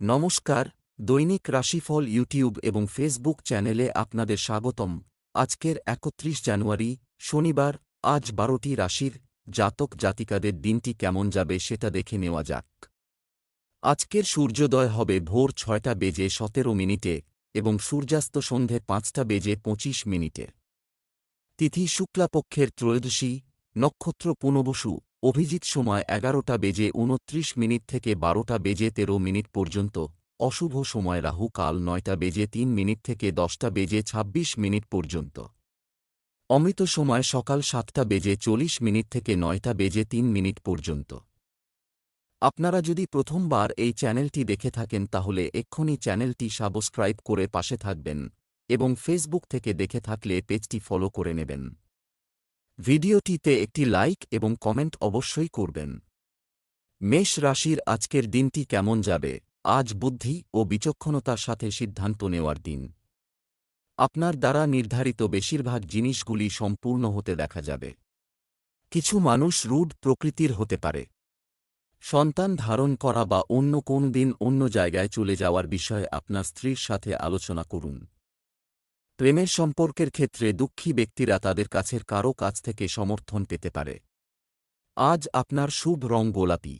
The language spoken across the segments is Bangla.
নমস্কার, দৈনিক রাশিফল ইউটিউব এবং ফেসবুক চ্যানেলে আপনাদের স্বাগতম। আজকের একত্রিশ জানুয়ারি, শনিবার, আজ বারোটি রাশির জাতক জাতিকাদের দিনটি কেমন যাবে সেটা দেখে নেওয়া যাক। আজকের সূর্যোদয় হবে ভোর ছয়টা বেজে সতেরো মিনিটে এবং সূর্যাস্ত সন্ধে পাঁচটা বেজে পঁচিশ মিনিটে। তিথি শুক্লাপক্ষের ত্রয়োদশী, নক্ষত্র পুনবসু অভিজিৎ সময় এগারোটা বেজে উনত্রিশ মিনিট থেকে বারোটা বেজে তেরো মিনিট পর্যন্ত। অশুভ সময় রাহু কাল নয়টা বেজে তিন মিনিট থেকে দশটা বেজে ২৬ মিনিট পর্যন্ত। অমৃত সময় সকাল সাতটা বেজে চল্লিশ মিনিট থেকে নয়টা বেজে তিন মিনিট পর্যন্ত। আপনারা যদি প্রথমবার এই চ্যানেলটি দেখে থাকেন তাহলে এক্ষুনি চ্যানেলটি সাবস্ক্রাইব করে পাশে থাকবেন এবং ফেসবুক থেকে দেখে থাকলে পেজটি ফলো করে নেবেন। ভিডিওটিতে একটি লাইক এবং কমেন্ট অবশ্যই করবেন। মেষ রাশির আজকের দিনটি কেমন যাবে? আজ বুদ্ধি ও বিচক্ষণতার সাথে সিদ্ধান্ত নেওয়ার দিন। আপনার দ্বারা নির্ধারিত বেশিরভাগ জিনিসগুলি সম্পূর্ণ হতে দেখা যাবে। কিছু মানুষ রুড প্রকৃতির হতে পারে। সন্তান ধারণ করা বা অন্য কোন দিন অন্য জায়গায় চলে যাওয়ার বিষয়ে আপনার স্ত্রীর সাথে আলোচনা করুন। প্রেমের সম্পর্কের ক্ষেত্রে দুঃখী ব্যক্তিরা তাদের কাছের কারও কাছ থেকে সমর্থন পেতে পারে। আজ আপনার শুভ রং গোলাপি।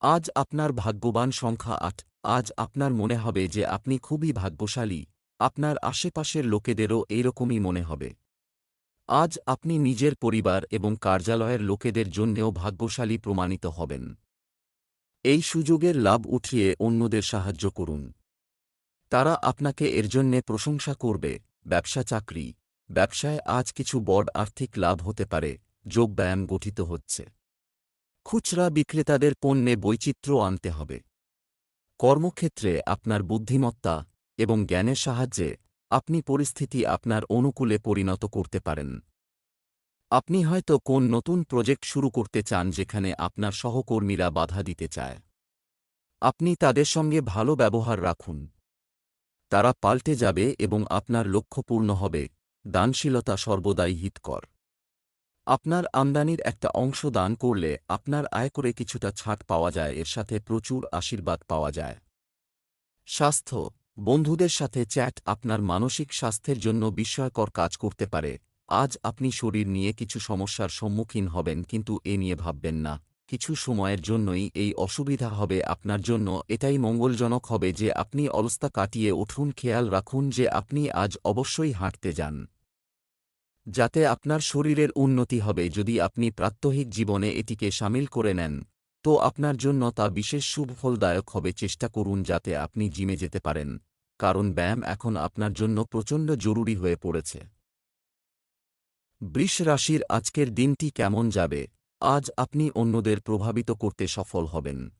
আজ আপনার ভাগ্যবান সংখ্যা আট। আজ আপনার মনে হবে যে আপনি খুবই ভাগ্যশালী। আপনার আশেপাশের লোকেদেরও এইরকমই মনে হবে। আজ আপনি নিজের পরিবার এবং কার্যালয়ের লোকেদের জন্যেও ভাগ্যশালী প্রমাণিত হবেন। এই সুযোগের লাভ উঠিয়ে অন্যদের সাহায্য করুন। তারা আপনাকে এর জন্যে প্রশংসা করবে, ব্যবসা চাকরি। ব্যবসায় আজ কিছু বড় আর্থিক লাভ হতে পারে যোগব্যায়াম গঠিত হচ্ছে। খুচরা বিক্রেতাদের পণ্যে বৈচিত্র্য আনতে হবে। কর্মক্ষেত্রে আপনার বুদ্ধিমত্তা এবং জ্ঞানের সাহায্যে আপনি পরিস্থিতি আপনার অনুকূলে পরিণত করতে পারেন। আপনি হয়তো কোন নতুন প্রজেক্ট শুরু করতে চান যেখানে আপনার সহকর্মীরা বাধা দিতে চায়। আপনি তাদের সঙ্গে ভালো ব্যবহার রাখুন। তারা পাল্টে যাবে এবং আপনার লক্ষ্য পূর্ণ হবে। দানশীলতা সর্বদাই হিতকর। আপনার আমদানির একটা অংশ দান করলে আপনার আয় করে কিছুটা ছাট পাওয়া যায়, এর সাথে প্রচুর আশীর্বাদ পাওয়া যায়। স্বাস্থ্য। বন্ধুদের সাথে চ্যাট আপনার মানসিক স্বাস্থ্যের জন্য বিস্ময়কর কাজ করতে পারে। আজ আপনি শরীর নিয়ে কিছু সমস্যার সম্মুখীন হবেন, কিন্তু এ নিয়ে ভাববেন না। কিছু সময়ের জন্যই এই অসুবিধা হবে আপনার জন্য। এটাই মঙ্গলজনক হবে যে আপনি অলস্তা কাটিয়ে উঠুন, খেয়াল রাখুন যে আপনি আজ অবশ্যই হাঁটতে যান। যাতে আপনার শরীরের উন্নতি হবে। যদি আপনি প্রাত্যহিক জীবনে এটিকে সামিল করে নেন, তো আপনার জন্য তা বিশেষ সুফলদায়ক হবে। চেষ্টা করুন যাতে আপনি জিমে যেতে পারেন, কারণ ব্যায়াম এখন আপনার জন্য প্রচণ্ড জরুরি হয়ে পড়েছে। বৃষ রাশির আজকের দিনটি কেমন যাবে? আজ আপনি অন্যদের প্রভাবিত করতে সফল হবেন।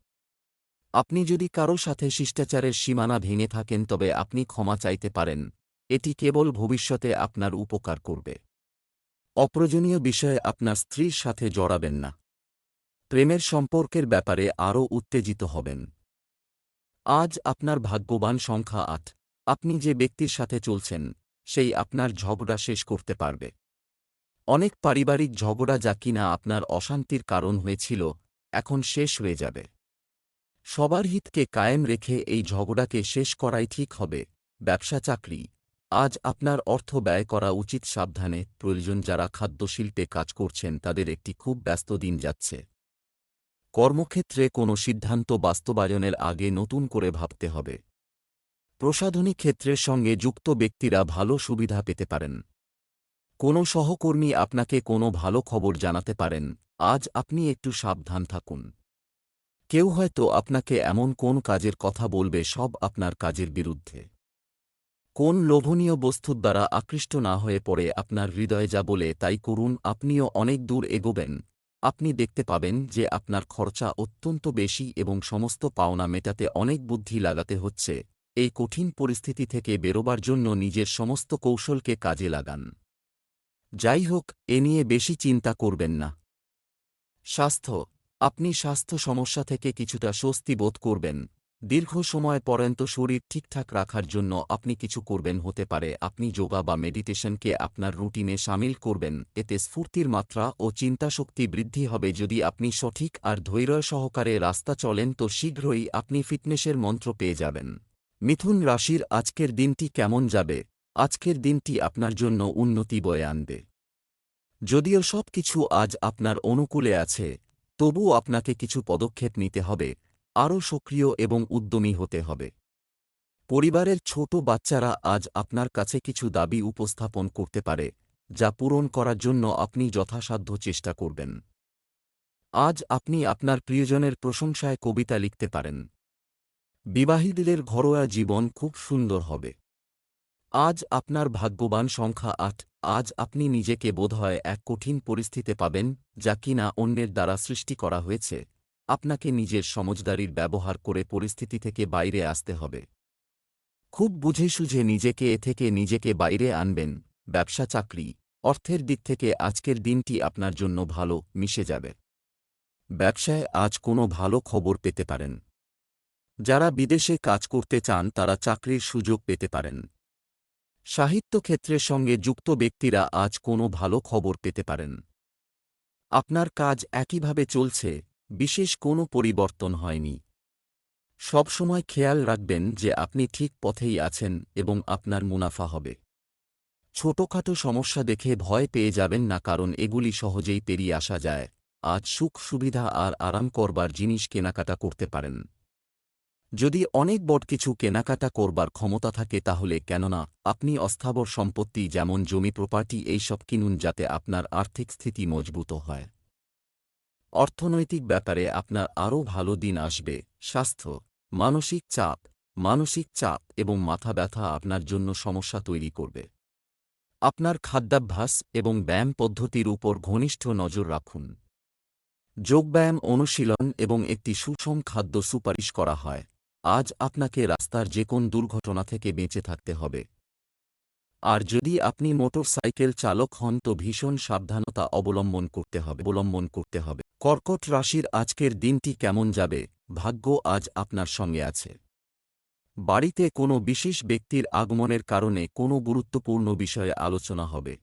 আপনি যদি কারও সাথে শিষ্টাচারের সীমানা ভেঙে থাকেন, তবে আপনি ক্ষমা চাইতে পারেন। এটি কেবল ভবিষ্যতে আপনার উপকার করবে। অপ্রয়োজনীয় বিষয়ে আপনার স্ত্রীর সাথে জড়াবেন না। প্রেমের সম্পর্কের ব্যাপারে আরও উত্তেজিত হবেন। আজ আপনার ভাগ্যবান সংখ্যা আট। আপনি যে ব্যক্তির সাথে চলছেন, সেই আপনার ঝগড়া শেষ করতে পারবে। অনেক পারিবারিক ঝগড়া যা কিনা আপনার অশান্তির কারণ হয়েছিল, এখন শেষ হয়ে যাবে। সবার হিতকে কায়েম রেখে এই ঝগড়াকে শেষ করাই ঠিক হবে, ব্যবসা চাকরি। আজ আপনার অর্থ ব্যয় করা উচিত সাবধানে, প্রয়োজন যারা খাদ্যশিল্পে কাজ করছেন তাদের একটি খুব ব্যস্ত দিন যাচ্ছে। কর্মক্ষেত্রে কোনো সিদ্ধান্ত বাস্তবায়নের আগে নতুন করে ভাবতে হবে। প্রসাধনী ক্ষেত্রের সঙ্গে যুক্ত ব্যক্তিরা ভালো সুবিধা পেতে পারেন। কোনো সহকর্মী আপনাকে কোনো ভালো খবর জানাতে পারেন, আজ আপনি একটু সাবধান থাকুন। কেউ হয়তো আপনাকে এমন কোন কাজের কথা বলবে সব আপনার কাজের বিরুদ্ধে। কোন লোভনীয় বস্তুর দ্বারা আকৃষ্ট না হয়ে পড়ে আপনার হৃদয়ে যা বলে তাই করুন, আপনিও অনেক দূর এগোবেন। আপনি দেখতে পাবেন যে আপনার খরচা অত্যন্ত বেশি এবং সমস্ত পাওনা মেটাতে অনেক বুদ্ধি লাগাতে হচ্ছে। এই কঠিন পরিস্থিতি থেকে বেরোবার জন্য নিজের সমস্ত কৌশলকে কাজে লাগান। যাই হোক এ নিয়ে বেশি চিন্তা করবেন না। স্বাস্থ্য, আপনি স্বাস্থ্য সমস্যা থেকে কিছুটা স্বস্তি বোধ করবেন। দীর্ঘ সময় পর্যন্ত শরীর ঠিকঠাক রাখার জন্য আপনি কিছু করবেন, হতে পারে আপনি যোগা বা মেডিটেশনকে আপনার রুটিনে সামিল করবেন। এতে স্ফূর্তির মাত্রা ও চিন্তাশক্তি বৃদ্ধি হবে। যদি আপনি সঠিক আর ধৈর্য সহকারে রাস্তা চলেন, তো শীঘ্রই আপনি ফিটনেসের মন্ত্র পেয়ে যাবেন। মিথুন রাশির আজকের দিনটি কেমন যাবে? আজকের দিনটি আপনার জন্য উন্নতি বয়ে আনবে। যদিও সব কিছু আজ আপনার অনুকূলে আছে, তবুও আপনাকে কিছু পদক্ষেপ নিতে হবে, আরও সক্রিয় এবং উদ্যমী হতে হবে। পরিবারের ছোট বাচ্চারা আজ আপনার কাছে কিছু দাবি উপস্থাপন করতে পারে, যা পূরণ করার জন্য আপনি যথাসাধ্য চেষ্টা করবেন। আজ আপনি আপনার প্রিয়জনের প্রশংসায় কবিতা লিখতে পারেন। বিবাহীদের ঘরোয়া জীবন খুব সুন্দর হবে। আজ আপনার ভাগ্যবান সংখ্যা আট, আজ আপনি নিজেকে বোধহয় এক কঠিন পরিস্থিতি পাবেন, যা কিনা অন্যের দ্বারা সৃষ্টি করা হয়েছে। আপনাকে নিজের সমজদারির ব্যবহার করে পরিস্থিতি থেকে বাইরে আসতে হবে। খুব বুঝে সুঝে নিজেকে এ থেকে নিজেকে বাইরে আনবেন। ব্যবসা চাকরি, অর্থের দিক থেকে আজকের দিনটি আপনার জন্য ভালো, মিশে যাবে। ব্যবসায় আজ কোনো ভালো খবর পেতে পারেন। যারা বিদেশে কাজ করতে চান তারা চাকরির সুযোগ পেতে পারেন। সাহিত্য ক্ষেত্রের সঙ্গে যুক্ত ব্যক্তিরা আজ কোনো ভালো খবর পেতে পারেন। আপনার কাজ একইভাবে চলছে, বিশেষ কোনো পরিবর্তন হয়নি। সবসময় খেয়াল রাখবেন যে আপনি ঠিক পথেই আছেন এবং আপনার মুনাফা হবে। ছোটখাটো সমস্যা দেখে ভয় পেয়ে যাবেন না কারণ এগুলি সহজেই পেরিয়ে আসা যায়। আজ সুখ সুবিধা আর আরাম করবার জিনিস কেনাকাটা করতে পারেন। যদি অনেক বড় কিছু কেনাকাটা করবার ক্ষমতা থাকে তাহলে কেননা, আপনি অস্থাবর সম্পত্তি যেমন জমি প্রপার্টি এইসব কিনুন যাতে আপনার আর্থিক স্থিতি মজবুত হয়। অর্থনৈতিক ব্যাপারে আপনার আরও ভালো দিন আসবে। স্বাস্থ্য, মানসিক চাপ মানসিক চাপ এবং মাথা ব্যথা আপনার জন্য সমস্যা তৈরি করবে। আপনার খাদ্যাভ্যাস এবং ব্যায়াম পদ্ধতির উপর ঘনিষ্ঠ নজর রাখুন। যোগব্যায়াম অনুশীলন এবং একটি সুষম খাদ্য সুপারিশ করা হয়। আজ আপনাকে রাস্তার যে কোন দুর্ঘটনা থেকে বেঁচে থাকতে হবে। আর যদি আপনি মোটর সাইকেল চালক হন, তো ভীষণ সাবধানতা অবলম্বন করতে হবে, অবলম্বন করতে হবে। কর্কট রাশির আজকের দিনটি কেমন যাবে? ভাগ্য আজ আপনার সঙ্গে আছে। বাড়িতে কোনো বিশেষ ব্যক্তির আগমনের কারণে কোনো গুরুত্বপূর্ণ বিষয়ে আলোচনা হবে।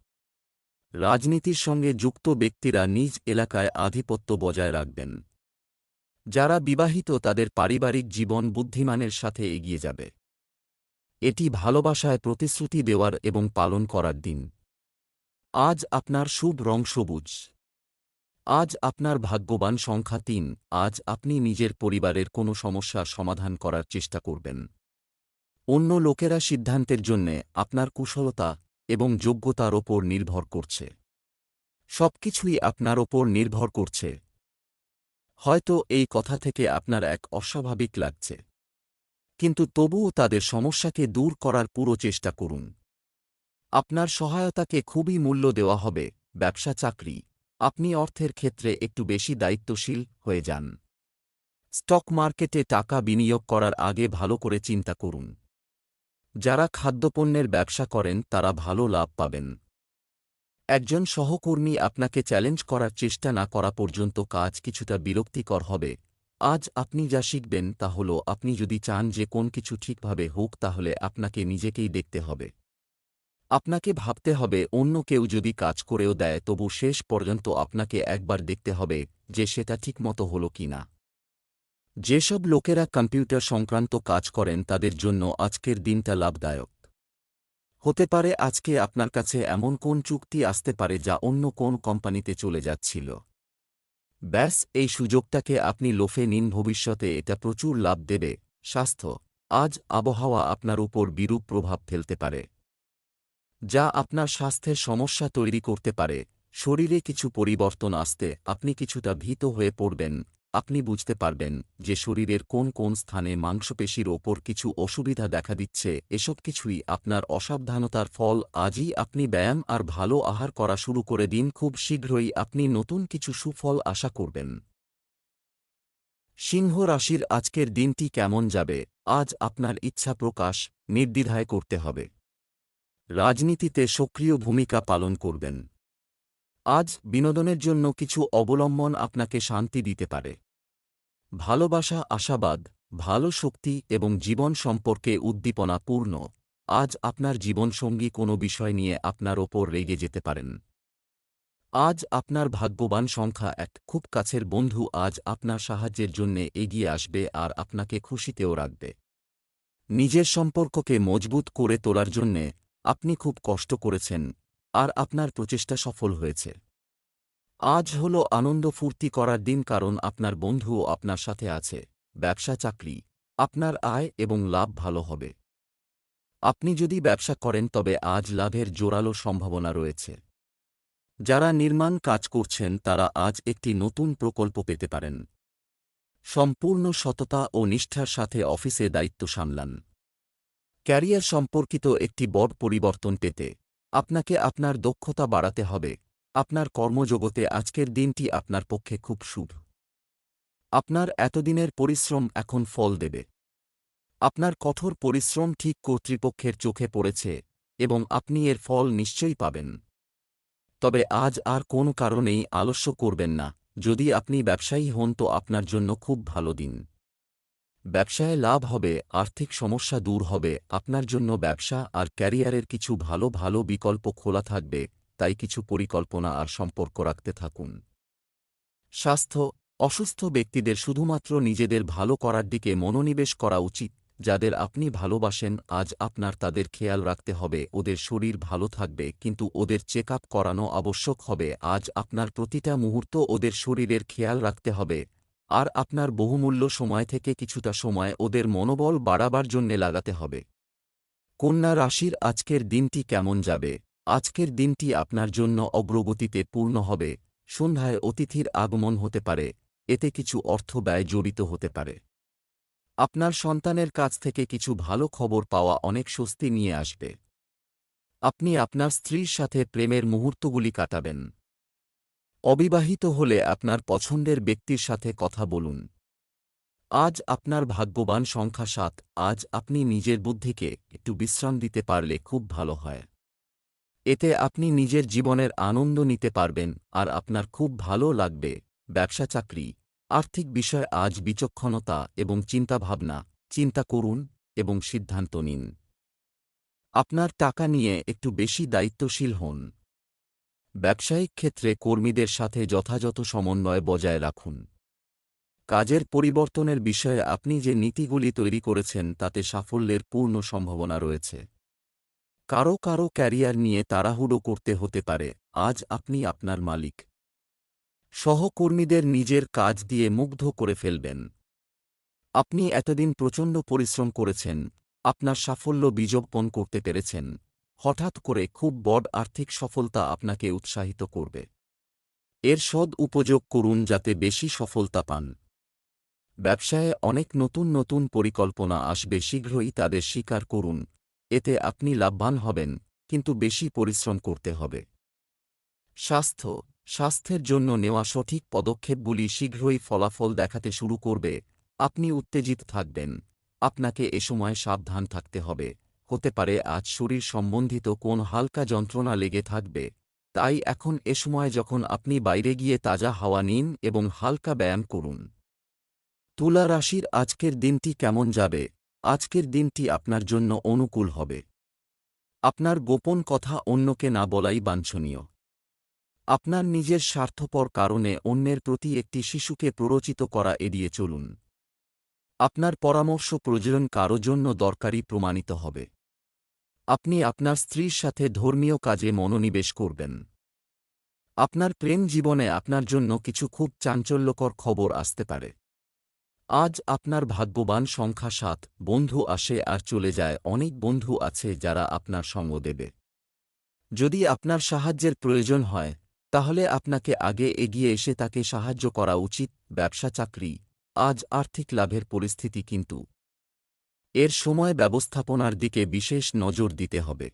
রাজনীতির সঙ্গে যুক্ত ব্যক্তিরা নিজ এলাকায় আধিপত্য বজায় রাখবেন। যারা বিবাহিত তাদের পারিবারিক জীবন বুদ্ধিমানের সাথে এগিয়ে যাবে। এটি ভালোবাসায় প্রতিশ্রুতি দেওয়ার এবং পালন করার দিন। আজ আপনার শুভ রং সবুজ। আজ আপনার ভাগ্যবান সংখ্যা তিন। আজ আপনি নিজের পরিবারের কোনো সমস্যার সমাধান করার চেষ্টা করবেন। অন্য লোকেরা সিদ্ধান্তের জন্যে আপনার কুশলতা এবং যোগ্যতার ওপর নির্ভর করছে। সবকিছুই আপনার ওপর নির্ভর করছে। হয়তো এই কথা থেকে আপনার এক অস্বাভাবিক লাগছে। কিন্তু তবুও তাদের সমস্যাকে দূর করার পুরো চেষ্টা করুন। আপনার সহায়তাকে খুবই মূল্য দেওয়া হবে, ব্যবসা চাকরি। আপনি অর্থের ক্ষেত্রে একটু বেশি দায়িত্বশীল হয়ে যান। স্টক মার্কেটে টাকা বিনিয়োগ করার আগে ভালো করে চিন্তা করুন। যারা খাদ্যপণ্যের ব্যবসা করেন, তারা ভালো লাভ পাবেন। একজন সহকর্মী আপনাকে চ্যালেঞ্জ করার চেষ্টা না করা পর্যন্ত কাজ কিছুটা বিরক্তিকর হবে। আজ আপনি যা শিখবেন তা হল আপনি যদি চান যে কোন কিছু ঠিকভাবে হোক তাহলে আপনাকে নিজেকেই দেখতে হবে। আপনাকে ভাবতে হবে অন্য কেউ যদি কাজ করেও দেয় তবু শেষ পর্যন্ত আপনাকে একবার দেখতে হবে যে সেটা ঠিকমতো হল কি না। যেসব লোকেরা কম্পিউটার সংক্রান্ত কাজ করেন তাদের জন্য আজকের দিনটা লাভদায়ক। হতে পারে আজকে আপনার কাছে এমন কোন চুক্তি আসতে পারে যা অন্য কোন কোম্পানিতে চলে যাচ্ছিল। ব্যাস, এই সুযোগটাকে আপনি লোফে নিন, ভবিষ্যতে এটা প্রচুর লাভ দেবে। স্বাস্থ্য, আজ আবহাওয়া আপনার উপর বিরূপ প্রভাব ফেলতে পারে। যা আপনার স্বাস্থ্যের সমস্যা তৈরি করতে পারে। শরীরে কিছু পরিবর্তন আসতে আপনি কিছুটা ভীত হয়ে পড়বেন। আপনি বুঝতে পারবেন যে শরীরের কোন কোন স্থানে মাংসপেশির ওপর কিছু অসুবিধা দেখা দিচ্ছে, এসব কিছুই আপনার অসাবধানতার ফল। আজই আপনি ব্যায়াম আর ভালো আহার করা শুরু করে দিন। খুব শীঘ্রই আপনি নতুন কিছু সুফল আশা করবেন। সিংহ রাশির আজকের দিনটি কেমন যাবে? আজ আপনার ইচ্ছা প্রকাশ, নির্দ্বিধায় করতে হবে। রাজনীতিতে সক্রিয় ভূমিকা পালন করবেন। আজ বিনোদনের জন্য কিছু অবলম্বন আপনাকে শান্তি দিতে পারে। ভালোবাসা, আশাবাদ, ভালো শক্তি এবং জীবন সম্পর্কে উদ্দীপনাপূর্ণ। আজ আপনার জীবনসঙ্গী কোনো বিষয় নিয়ে আপনার ওপর রেগে যেতে পারেন। আজ আপনার ভাগ্যবান সংখ্যা এক। খুব কাছের বন্ধু আজ আপনার সাহায্যের জন্যে এগিয়ে আসবে আর আপনাকে খুশিতেও রাখবে। নিজের সম্পর্ককে মজবুত করে তোলার জন্যে আপনি খুব কষ্ট করেছেন, আর আপনার প্রচেষ্টা সফল হয়েছে। আজ হল আনন্দ ফুর্তি করার দিন কারণ আপনার বন্ধুও আপনার সাথে আছে, ব্যবসা চাকরি, আপনার আয় এবং লাভ ভালো হবে। আপনি যদি ব্যবসা করেন তবে আজ লাভের জোরালো সম্ভাবনা রয়েছে। যারা নির্মাণ কাজ করছেন তারা আজ একটি নতুন প্রকল্প পেতে পারেন। সম্পূর্ণ সততা ও নিষ্ঠার সাথে অফিসে দায়িত্ব সামলান। ক্যারিয়ার সম্পর্কিত একটি বড় পরিবর্তন পেতে আপনাকে আপনার দক্ষতা বাড়াতে হবে। আপনার কর্মজগতে আজকের দিনটি আপনার পক্ষে খুব শুভ। আপনার এতদিনের পরিশ্রম এখন ফল দেবে। আপনার কঠোর পরিশ্রম ঠিক কর্তৃপক্ষের চোখে পড়েছে এবং আপনি এর ফল নিশ্চয়ই পাবেন। তবে আজ আর কোনো কারণেই আলস্য করবেন না। যদি আপনি ব্যবসায়ী হন তো আপনার জন্য খুব ভালো দিন। ব্যবসায় লাভ হবে, আর্থিক সমস্যা দূর হবে, আপনার জন্য ব্যবসা আর ক্যারিয়ারের কিছু ভালো ভালো বিকল্প খোলা থাকবে। তাই কিছু পরিকল্পনা আর সম্পর্ক রাখতে থাকুন। স্বাস্থ্য, অসুস্থ ব্যক্তিদের শুধুমাত্র নিজেদের ভালো করার দিকে মনোনিবেশ করা উচিত, যাদের আপনি ভালোবাসেন, আজ আপনার তাদের খেয়াল রাখতে হবে, ওদের শরীর ভালো থাকবে, কিন্তু ওদের চেক করানো আবশ্যক হবে, আজ আপনার প্রতিটা মুহূর্ত ওদের শরীরের খেয়াল রাখতে হবে, আর আপনার বহুমূল্য সময় থেকে কিছুটা সময় ওদের মনোবল বাড়াবার জন্যে লাগাতে হবে। কন্যা রাশির আজকের দিনটি কেমন যাবে? আজকের দিনটি আপনার জন্য অগ্রগতিতে পূর্ণ হবে। সন্ধ্যায় অতিথির আগমন হতে পারে, এতে কিছু অর্থ ব্যয় জড়িত হতে পারে। আপনার সন্তানের কাছ থেকে কিছু ভালো খবর পাওয়া অনেক স্বস্তি নিয়ে আসবে। আপনি আপনার স্ত্রীর সাথে প্রেমের মুহূর্তগুলি কাটাবেন। অবিবাহিত হলে আপনার পছন্দের ব্যক্তির সাথে কথা বলুন। আজ আপনার ভাগ্যবান সংখ্যা সাত, আজ আপনি নিজের বুদ্ধিকে একটু বিশ্রাম দিতে পারলে খুব ভালো হয়। এতে আপনি নিজের জীবনের আনন্দ নিতে পারবেন আর আপনার খুব ভালো লাগবে। ব্যবসা চাকরি, আর্থিক বিষয় আজ বিচক্ষণতা এবং চিন্তাভাবনা, চিন্তা করুন এবং সিদ্ধান্ত নিন। আপনার টাকা নিয়ে একটু বেশি দায়িত্বশীল হন। ব্যবসায়িক ক্ষেত্রে কর্মীদের সাথে যথাযথ সমন্বয় বজায় রাখুন। কাজের পরিবর্তনের বিষয়ে আপনি যে নীতিগুলি তৈরি করেছেন তাতে সাফল্যের পূর্ণ সম্ভাবনা রয়েছে। কারও কারও ক্যারিয়ার নিয়ে তাড়াহুড়ো করতে হতে পারে, আজ আপনি আপনার মালিক। সহকর্মীদের নিজের কাজ দিয়ে মুগ্ধ করে ফেলবেন। আপনি এতদিন প্রচণ্ড পরিশ্রম করেছেন, আপনার সাফল্য বীজোপন করতে পেরেছেন, হঠাৎ করে খুব বড় আর্থিক সফলতা আপনাকে উৎসাহিত করবে। এর সদ উপযোগ করুন যাতে বেশি সফলতা পান। ব্যবসায়ে অনেক নতুন নতুন পরিকল্পনা আসবে, শীঘ্রই তাদের স্বীকার করুন। এতে আপনি লাভবান হবেন, কিন্তু বেশি পরিশ্রম করতে হবে। স্বাস্থ্য, স্বাস্থ্যের জন্য নেওয়া সঠিক পদক্ষেপগুলি শীঘ্রই ফলাফল দেখাতে শুরু করবে, আপনি উত্তেজিত থাকবেন, আপনাকে এ সময় সাবধান থাকতে হবে, হতে পারে আজ শরীর সম্বন্ধিত কোন হালকা যন্ত্রণা লেগে থাকবে, তাই এখন এ সময় যখন আপনি বাইরে গিয়ে তাজা হাওয়া নিন এবং হালকা ব্যায়াম করুন। তুলা রাশির আজকের দিনটি কেমন যাবে? আজকের দিনটি আপনার জন্য অনুকূল হবে। আপনার গোপন কথা অন্যকে না বলাই বাঞ্ছনীয়। আপনার নিজের স্বার্থপর কারণে অন্যের প্রতি একটি শিশুকে প্ররোচিত করা এড়িয়ে চলুন। আপনার পরামর্শ প্রয়োজন কারও জন্য দরকারি প্রমাণিত হবে। আপনি আপনার স্ত্রীর সাথে ধর্মীয় কাজে মনোনিবেশ করবেন। আপনার প্রেম জীবনে আপনার জন্য কিছু খুব চাঞ্চল্যকর খবর আসতে পারে। আজ আপনার ভাগ্যবান সংখ্যা সাত, বন্ধু আসে আর চলে যায়, অনেক বন্ধু আছে যারা আপনার সঙ্গ দেবে। যদি আপনার সাহায্যের প্রয়োজন হয়, তাহলে আপনাকে আগে এগিয়ে এসে তাকে সাহায্য করা উচিত, ব্যবসা, চাকরি। আজ আর্থিক লাভের পরিস্থিতি কিন্তু এর সময় ব্যবস্থাপনার দিকে বিশেষ নজর দিতে হবে।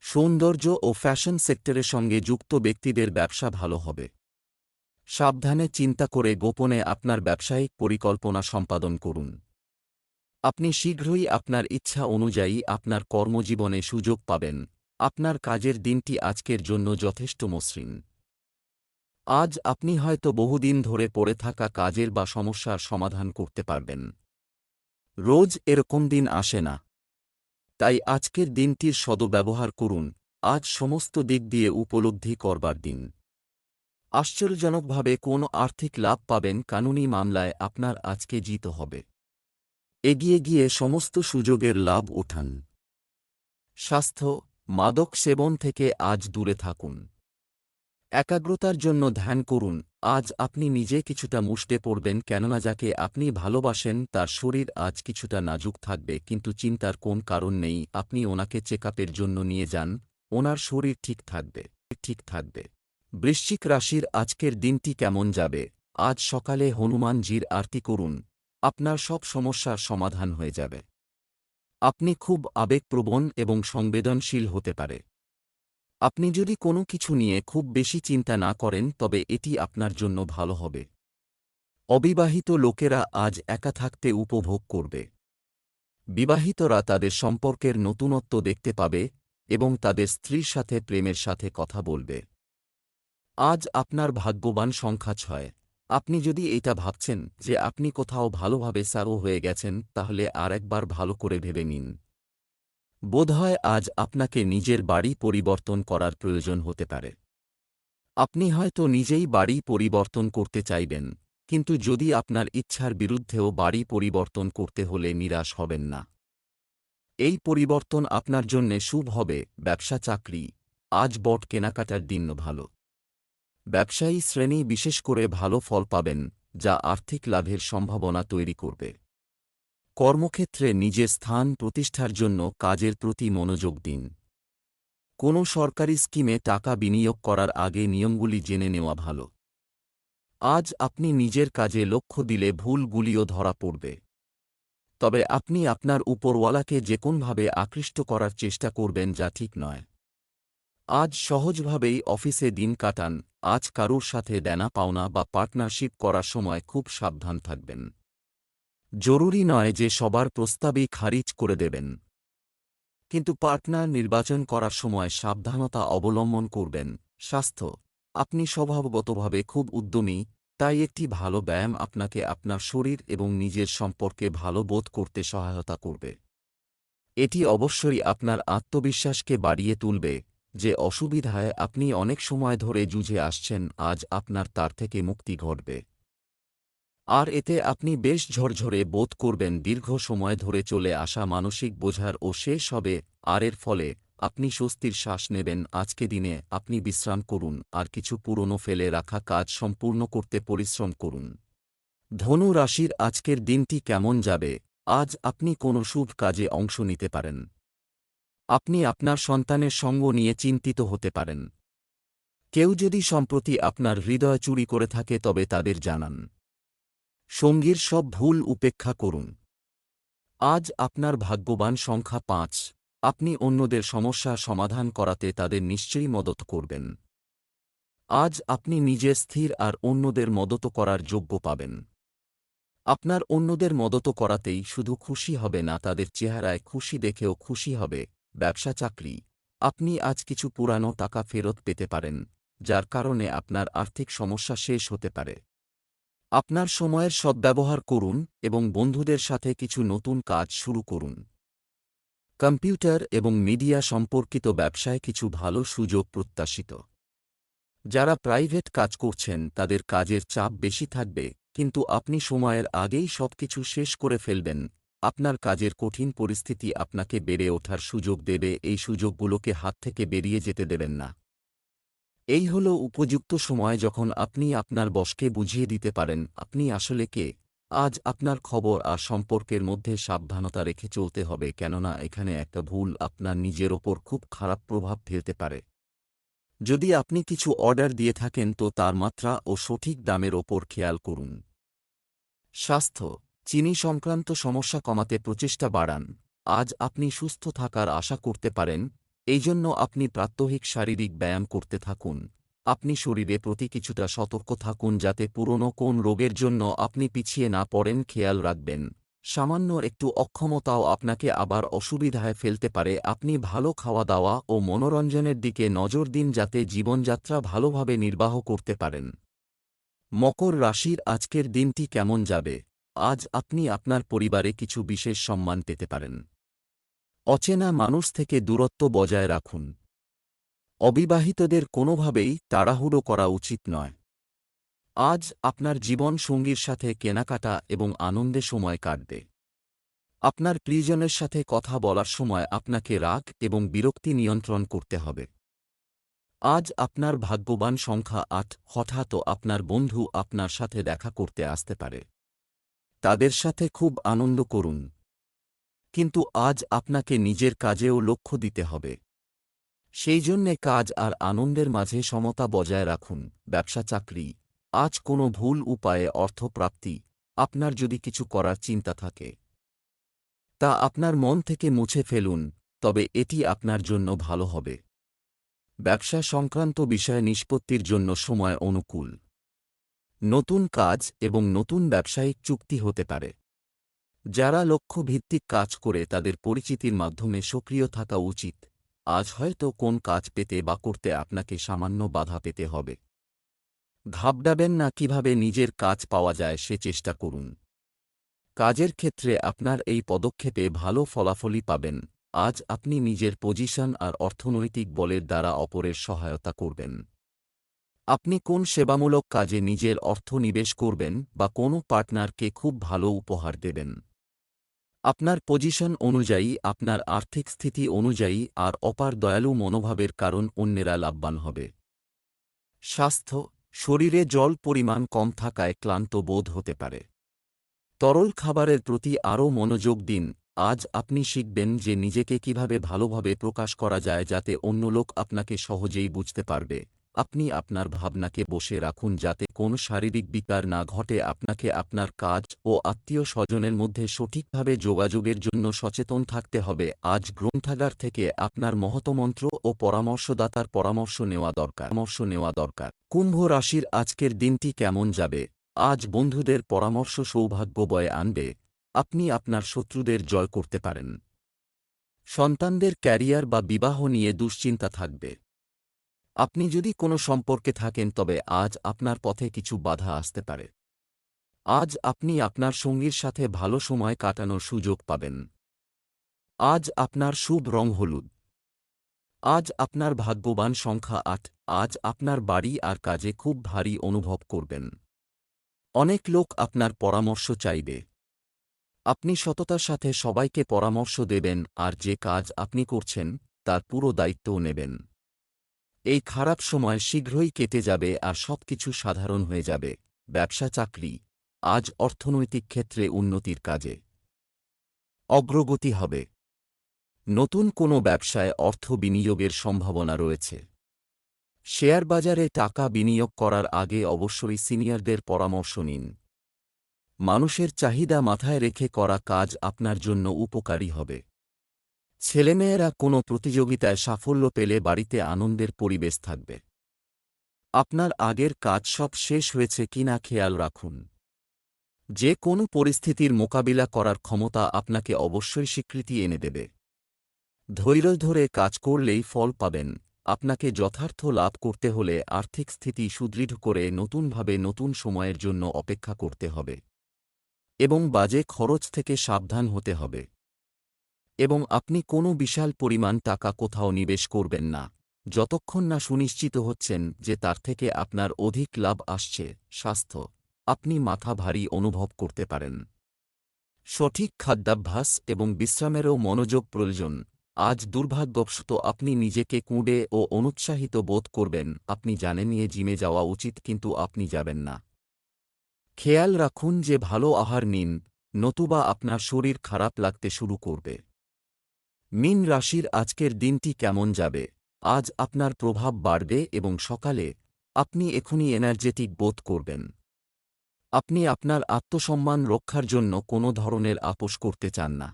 সৌন্দর্য ও ফ্যাশন সেক্টরের সঙ্গে যুক্ত ব্যক্তিদের ব্যবসা ভালো হবে। সাবধানে চিন্তা করে গোপনে আপনার ব্যবসায়িক পরিকল্পনা সম্পাদন করুন। আপনি শীঘ্রই আপনার ইচ্ছা অনুযায়ী আপনার কর্মজীবনে সুযোগ পাবেন। আপনার কাজের দিনটি আজকের জন্য যথেষ্ট মসৃণ। আজ আপনি হয়তো বহুদিন ধরে পড়ে থাকা কাজের বা সমস্যার সমাধান করতে পারবেন। রোজ এরকম দিন আসে না। তাই আজকের দিনটির সদব্যবহার করুন। আজ সমস্ত দিক দিয়ে উপলব্ধি করবার দিন। আশ্চর্যজনকভাবে কোন আর্থিক লাভ পাবেন কানুনি মামলায় আপনার আজকে জিত হবে। এগিয়ে গিয়ে সমস্ত সুযোগের লাভ ওঠান স্বাস্থ্য, মাদক সেবন থেকে আজ দূরে থাকুন। একাগ্রতার জন্য ধ্যান করুন, আজ আপনি নিজে কিছুটা মুষ্টে পড়বেন কেননা যাকে আপনি ভালোবাসেন তার শরীর আজ কিছুটা নাজুক থাকবে কিন্তু চিন্তার কোন কারণ নেই, আপনি ওনাকে চেকআপের জন্য নিয়ে যান, ওনার শরীর ঠিক থাকবে ঠিক থাকবে। বৃশ্চিক রাশির আজকের দিনটি কেমন যাবে? আজ সকালে হনুমানজির আরতি করুন। আপনার সব সমস্যার সমাধান হয়ে যাবে। আপনি খুব আবেগপ্রবণ এবং সংবেদনশীল হতে পারে। আপনি যদি কোনো কিছু নিয়ে খুব বেশি চিন্তা না করেন, তবে এটি আপনার জন্য ভালো হবে। অবিবাহিত লোকেরা আজ একা থাকতে উপভোগ করবে। বিবাহিতরা তাদের সম্পর্কের নতুনত্ব দেখতে পাবে এবং তাদের স্ত্রীর সাথে, প্রেমের সাথে কথা বলবে। আজ আপনার ভাগ্যবান সংখ্যা ছয়। আপনি যদি এটা ভাবছেন যে আপনি কোথাও ভালোভাবে সারো হয়ে গেছেন, তাহলে আর একবার ভালো করে ভেবে নিন। বোধহয় আজ আপনাকে নিজের বাড়ি পরিবর্তন করার প্রয়োজন হতে পারে। আপনি হয়তো নিজেই বাড়ি পরিবর্তন করতে চাইবেন, কিন্তু যদি আপনার ইচ্ছার বিরুদ্ধেও বাড়ি পরিবর্তন করতে হলে নিরাশ হবেন না। এই পরিবর্তন আপনার জন্যে শুভ হবে, ব্যবসা, চাকরি, আজ বট কেনাকাটার দিন ভালো। ব্যবসায়ী শ্রেণি বিশেষ করে ভালো ফল পাবেন, যা আর্থিক লাভের সম্ভাবনা তৈরি করবে। কর্মক্ষেত্রে নিজের স্থান প্রতিষ্ঠার জন্য কাজের প্রতি মনোযোগ দিন। কোনো সরকারি স্কিমে টাকা বিনিয়োগ করার আগে নিয়মগুলি জেনে নেওয়া ভালো। আজ আপনি নিজের কাজে লক্ষ্য দিলে ভুলগুলিও ধরা পড়বে। তবে আপনি আপনার উপরওয়ালাকে যে কোনভাবে আকৃষ্ট করার চেষ্টা করবেন যা ঠিক নয়। আজ সহজভাবেই অফিসে দিন কাটান। আজ কারুর সাথে দেনা পাওনা বা পার্টনারশিপ করার সময় খুব সাবধান থাকবেন। জরুরি নয় যে সবার প্রস্তাবই খারিজ করে দেবেন। কিন্তু পার্টনার নির্বাচন করার সময় সাবধানতা অবলম্বন করবেন। স্বাস্থ্য, আপনি স্বভাবগতভাবে খুব উদ্যমী, তাই একটি ভালো ব্যায়াম আপনাকে আপনার শরীর এবং নিজের সম্পর্কে ভালো বোধ করতে সহায়তা করবে। এটি অবশ্যই আপনার আত্মবিশ্বাসকে বাড়িয়ে তুলবে। যে অসুবিধায় আপনি অনেক সময় ধরে জুঝে আসছেন, আজ আপনার তার থেকে মুক্তি ঘটবে। আর এতে আপনি বেশ ঝরঝরে বোধ করবেন, দীর্ঘ সময় ধরে চলে আসা মানসিক বোঝার ও শেষ হবে, আর এর ফলে আপনি স্বস্তির শ্বাস নেবেন, আজকে দিনে আপনি বিশ্রাম করুন, আর কিছু পুরনো ফেলে রাখা কাজ সম্পূর্ণ করতে পরিশ্রম করুন। ধনু রাশির আজকের দিনটি কেমন যাবে? আজ আপনি কোনো শুভ কাজে অংশ নিতে পারেন। আপনি আপনার সন্তানের সঙ্গ নিয়ে চিন্তিত হতে পারেন। কেউ যদি সম্প্রতি আপনার হৃদয় চুরি করে থাকে তবে তাদের জানান। সঙ্গীর সব ভুল উপেক্ষা করুন। আজ আপনার ভাগ্যবান সংখ্যা পাঁচ। আপনি অন্যদের সমস্যা সমাধান করাতে তাদের নিশ্চয়ই মদত করবেন। আজ আপনি নিজে স্থির আর অন্যদের মদত করার যোগ্য পাবেন। আপনার অন্যদের মদত করাতেই শুধু খুশি হবে না, তাদের চেহারায় খুশি দেখেও খুশি হবে। ব্যবসা চাকরি। আপনি আজ কিছু পুরানো টাকা ফেরত পেতে পারেন, যার কারণে আপনার আর্থিক সমস্যা শেষ হতে পারে। আপনার সময়ের সদ্ব্যবহার করুন এবং বন্ধুদের সাথে কিছু নতুন কাজ শুরু করুন। কম্পিউটার এবং মিডিয়া সম্পর্কিত ব্যবসায় কিছু ভালো সুযোগ প্রত্যাশিত। যারা প্রাইভেট কাজ করছেন, তাদের কাজের চাপ বেশি থাকবে, কিন্তু আপনি সময়ের আগেই সবকিছু শেষ করে ফেলবেন। আপনার কাজের কঠিন পরিস্থিতি আপনাকে বেড়ে ওঠার সুযোগ দেবে, এই সুযোগগুলোকে হাত থেকে বেরিয়ে যেতে দেবেন না। এই হল উপযুক্ত সময় যখন আপনি আপনার বসকে বুঝিয়ে দিতে পারেন, আপনি আসলে কে? আজ আপনার খবর আর সম্পর্কের মধ্যে সাবধানতা রেখে চলতে হবে, কেননা এখানে একটা ভুল আপনার নিজের ওপর খুব খারাপ প্রভাব ফেলতে পারে। যদি আপনি কিছু অর্ডার দিয়ে থাকেন, তো তার মাত্রা ও সঠিক দামের ওপর খেয়াল করুন। স্বাস্থ্য চিনি সংক্রান্ত সমস্যা কমাতে প্রচেষ্টা বাড়ান। আজ আপনি সুস্থ থাকার আশা করতে পারেন এই জন্য আপনি প্রাত্যহিক শারীরিক ব্যায়াম করতে থাকুন। আপনি শরীরে প্রতি কিছুটা সতর্ক থাকুন যাতে পুরনো কোন রোগের জন্য আপনি পিছিয়ে না পড়েন খেয়াল রাখবেন। সামান্য একটু অক্ষমতাও আপনাকে আবার অসুবিধায় ফেলতে পারে। আপনি ভালো খাওয়া দাওয়া ও মনোরঞ্জনের দিকে নজর দিন যাতে জীবনযাত্রা ভালোভাবে নির্বাহ করতে পারেন। মকর রাশির আজকের দিনটি কেমন যাবে? আজ আপনি আপনার পরিবারে কিছু বিশেষ সম্মান পেতে পারেন। অচেনা মানুষ থেকে দূরত্ব বজায় রাখুন। অবিবাহিতদের কোনোভাবেই তাড়াহুড়ো করা উচিত নয়। আজ আপনার জীবন সঙ্গীর সাথে কেনাকাটা এবং আনন্দে সময় কাটবে। আপনার প্রিয়জনের সাথে কথা বলার সময় আপনাকে রাগ এবং বিরক্তি নিয়ন্ত্রণ করতে হবে। আজ আপনার ভাগ্যবান সংখ্যা আট, হঠাৎ আপনার বন্ধু আপনার সাথে দেখা করতে আসতে পারে। তাদের সাথে খুব আনন্দ করুন। কিন্তু আজ আপনাকে নিজের কাজেও লক্ষ্য দিতে হবে। সেই জন্যে কাজ আর আনন্দের মাঝে সমতা বজায় রাখুন, ব্যবসা চাকরি। আজ কোনো ভুল উপায়ে অর্থপ্রাপ্তি, আপনার যদি কিছু করার চিন্তা থাকে। তা আপনার মন থেকে মুছে ফেলুন, তবে এটি আপনার জন্য ভালো হবে। ব্যবসা সংক্রান্ত বিষয়ে নিষ্পত্তির জন্য সময় অনুকূল। নতুন কাজ এবং নতুন ব্যবসায়িক চুক্তি হতে পারে। যারা লক্ষ্যভিত্তিক কাজ করে তাদের পরিচিতির মাধ্যমে সক্রিয় থাকা উচিত। আজ হয়তো কোন কাজ পেতে বা করতে আপনাকে সামান্য বাধা পেতে হবে। ঘাবড়াবেন না কীভাবে নিজের কাজ পাওয়া যায় সে চেষ্টা করুন। কাজের ক্ষেত্রে আপনার এই পদক্ষেপে ভালো ফলাফলই পাবেন। আজ আপনি নিজের পজিশন আর অর্থনৈতিক বলের দ্বারা অপরের সহায়তা করবেন। আপনি কোন সেবামূলক কাজে নিজের অর্থ নিবেশ করবেন বা কোনো পার্টনারকে খুব ভালো উপহার দেবেন? আপনার পজিশন অনুযায়ী, আপনার আর্থিক স্থিতি অনুযায়ী আর অপার দয়ালু মনোভাবের কারণ অন্যেরা লাভবান হবে। স্বাস্থ্য, শরীরে জল পরিমাণ কম থাকায় ক্লান্ত বোধ হতে পারে। তরল খাবারের প্রতি আরও মনোযোগ দিন। আজ আপনি শিখবেন যে নিজেকে কীভাবে ভালোভাবে প্রকাশ করা যায় যাতে অন্য লোক আপনাকে সহজেই বুঝতে পারবে। আপনি আপনার ভাবনাকে বসে রাখুন যাতে কোন শারীরিক বিকার না ঘটে। আপনাকে আপনার কাজ ও আত্মীয় স্বজনের মধ্যে সঠিকভাবে যোগাযোগের জন্য সচেতন থাকতে হবে। আজ গ্রন্থাগার থেকে আপনার মহতমন্ত্র ও পরামর্শদাতার পরামর্শ নেওয়া দরকার। পরামর্শ নেওয়া দরকার। কুম্ভ রাশির আজকের দিনটি কেমন যাবে? আজ বন্ধুদের পরামর্শ সৌভাগ্য বয়ে আনবে। আপনি আপনার শত্রুদের জয় করতে পারেন। সন্তানদের ক্যারিয়ার বা বিবাহ নিয়ে দুশ্চিন্তা থাকবে। আপনি যদি কোনো সম্পর্কে থাকেন, তবে আজ আপনার পথে কিছু বাধা আসতে পারে। আজ আপনি আপনার সঙ্গীর সাথে ভালো সময় কাটানোর সুযোগ পাবেন। আজ আপনার শুভ রং হলুদ। আজ আপনার ভাগ্যবান সংখ্যা আট। আজ আপনার বাড়ি আর কাজে খুব ভারী অনুভব করবেন। অনেক লোক আপনার পরামর্শ চাইবে। আপনি সততার সাথে সবাইকে পরামর্শ দেবেন, আর যে কাজ আপনি করছেন, তার পুরো দায়িত্বও নেবেন। এই খারাপ সময় শীঘ্রই কেটে যাবে আর সবকিছু সাধারণ হয়ে যাবে। ব্যবসা চাকরি। আজ অর্থনৈতিক ক্ষেত্রে উন্নতির কাজে। অগ্রগতি হবে। নতুন কোনো ব্যবসায় অর্থ বিনিয়োগের সম্ভাবনা রয়েছে। শেয়ার বাজারে টাকা বিনিয়োগ করার আগে অবশ্যই সিনিয়রদের পরামর্শ নিন। মানুষের চাহিদা মাথায় রেখে করা কাজ আপনার জন্য উপকারী হবে। ছেলেমেয়েরা কোনো প্রতিযোগিতায় সাফল্য পেলে বাড়িতে আনন্দের পরিবেশ থাকবে। আপনার আগের কাজ সব শেষ হয়েছে কিনা খেয়াল রাখুন। যে কোনো পরিস্থিতির মোকাবিলা করার ক্ষমতা আপনাকে অবশ্যই স্বীকৃতি এনে দেবে। ধৈর্য ধরে কাজ করলেই ফল পাবেন। আপনাকে যথার্থ লাভ করতে হলে আর্থিক স্থিতি সুদৃঢ় করে নতুনভাবে নতুন সময়ের জন্য অপেক্ষা করতে হবে। এবং বাজে খরচ থেকে সাবধান হতে হবে। এবং আপনি কোনো বিশাল পরিমাণ টাকা কোথাও নিবেশ করবেন না। যতক্ষণ না সুনিশ্চিত হচ্ছেন যে তার থেকে আপনার অধিক লাভ আসছে, স্বাস্থ্য, আপনি মাথা ভারী অনুভব করতে পারেন। সঠিক খাদ্যাভ্যাস এবং বিশ্রামেরও মনোযোগ প্রয়োজন। আজ দুর্ভাগ্যবশত আপনি নিজেকে কুঁড়ে ও অনুৎসাহিত বোধ করবেন, আপনি জানেন নিয়ে জিমে যাওয়া উচিত কিন্তু আপনি যাবেন না। খেয়াল রাখুন যে ভালো আহার নিন, নতুবা আপনার শরীর খারাপ লাগতে শুরু করবে। মিন রাশির আজকের দিনটি কেমন যাবে? আজ আপনার প্রভাব বাড়বে এবং সকালে আপনি এখনই এনার্জেটিক বোধ করবেন। আপনি আপনার আত্মসম্মান রক্ষার জন্য কোনো ধরনের আপোষ করতে চান না।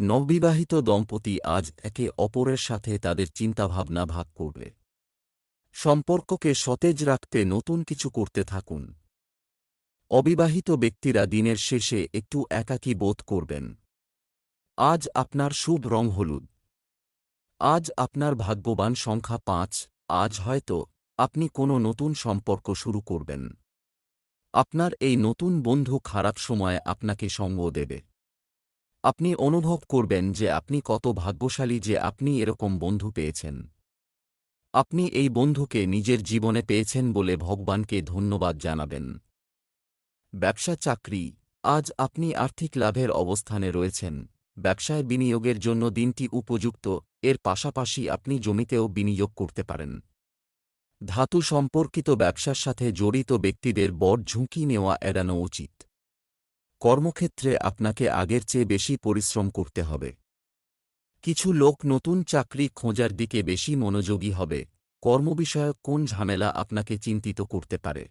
নববিবাহিত দম্পতি আজ একে অপরের সাথে তাদের চিন্তাভাবনা ভাগ করবে। সম্পর্ককে সতেজ রাখতে নতুন কিছু করতে থাকুন। অবিবাহিত ব্যক্তিরা দিনের শেষে একটু একাকী বোধ করবেন। আজ আপনার শুভ রং হলুদ। আজ আপনার ভাগ্যবান সংখ্যা পাঁচ, আজ হয়তো আপনি কোনো নতুন সম্পর্ক শুরু করবেন। আপনার এই নতুন বন্ধু খারাপ সময়ে আপনাকে সঙ্গ দেবে। আপনি অনুভব করবেন যে আপনি কত ভাগ্যশালী যে আপনি এরকম বন্ধু পেয়েছেন। আপনি এই বন্ধুকে নিজের জীবনে পেয়েছেন বলে ভগবানকে ধন্যবাদ জানাবেন। ব্যবসা চাকরি, আজ আপনি আর্থিক লাভের অবস্থানে রয়েছেন। ব্যবসায় বিনিয়োগের জন্য দিনটি উপযুক্ত, এর পাশাপাশি আপনি জমিতেও বিনিয়োগ করতে পারেন। ধাতু সম্পর্কিত ব্যবসার সাথে জড়িত ব্যক্তিদের বড় ঝুঁকি নেওয়া এড়ানো উচিত। কর্মক্ষেত্রে আপনাকে আগের চেয়ে বেশি পরিশ্রম করতে হবে। কিছু লোক নতুন চাকরি খোঁজার দিকে বেশি মনোযোগী হবে, কর্মবিষয়ক কোন ঝামেলা আপনাকে চিন্তিত করতে পারে।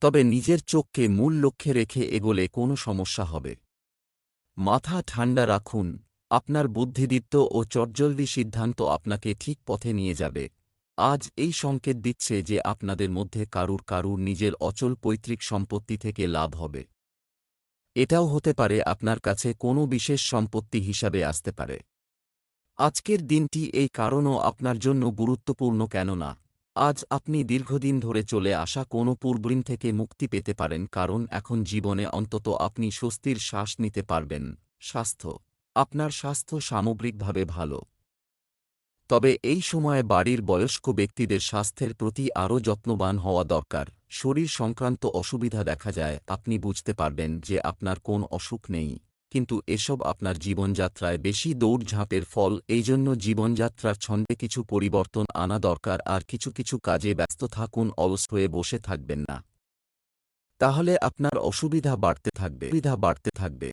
তবে নিজের চোখকে মূল লক্ষ্যে রেখে এগোলে কোনো সমস্যা হবে। মাথা ঠান্ডা রাখুন। আপনার বুদ্ধিদীপ্ত ও চটজলদি সিদ্ধান্ত আপনাকে ঠিক পথে নিয়ে যাবে। আজ এই সংকেত দিচ্ছে যে আপনাদের মধ্যে কারুর কারুর নিজের অচল পৈতৃক সম্পত্তি থেকে লাভ হবে। এটাও হতে পারে আপনার কাছে কোনো বিশেষ সম্পত্তি হিসাবে আসতে পারে। আজকের দিনটি এই কারণও আপনার জন্য গুরুত্বপূর্ণ কেননা আজ আপনি দীর্ঘদিন ধরে চলে আসা কোনো পূর্বঋণ থেকে মুক্তি পেতে পারেন, কারণ এখন জীবনে অন্তত আপনি স্বস্তির শ্বাস নিতে পারবেন। স্বাস্থ্য। আপনার স্বাস্থ্য সামগ্রিকভাবে ভালো। তবে এই সময়ে বাড়ির বয়স্ক ব্যক্তিদের স্বাস্থ্যের প্রতি আরও যত্নবান হওয়া দরকার। শরীর সংক্রান্ত অসুবিধা দেখা যায়, আপনি বুঝতে পারবেন যে আপনার কোন অসুখ নেই। কিন্তু এসব আপনার জীবনযাত্রায় বেশি দৌড়ঝাঁপের ফল এই জন্য জীবনযাত্রার ছন্দে কিছু পরিবর্তন আনা দরকার আর কিছু কিছু কাজে ব্যস্ত থাকুন অলস হয়ে বসে থাকবেন না। তাহলে আপনার অসুবিধা বাড়তে থাকবে সুবিধা বাড়তে থাকবে।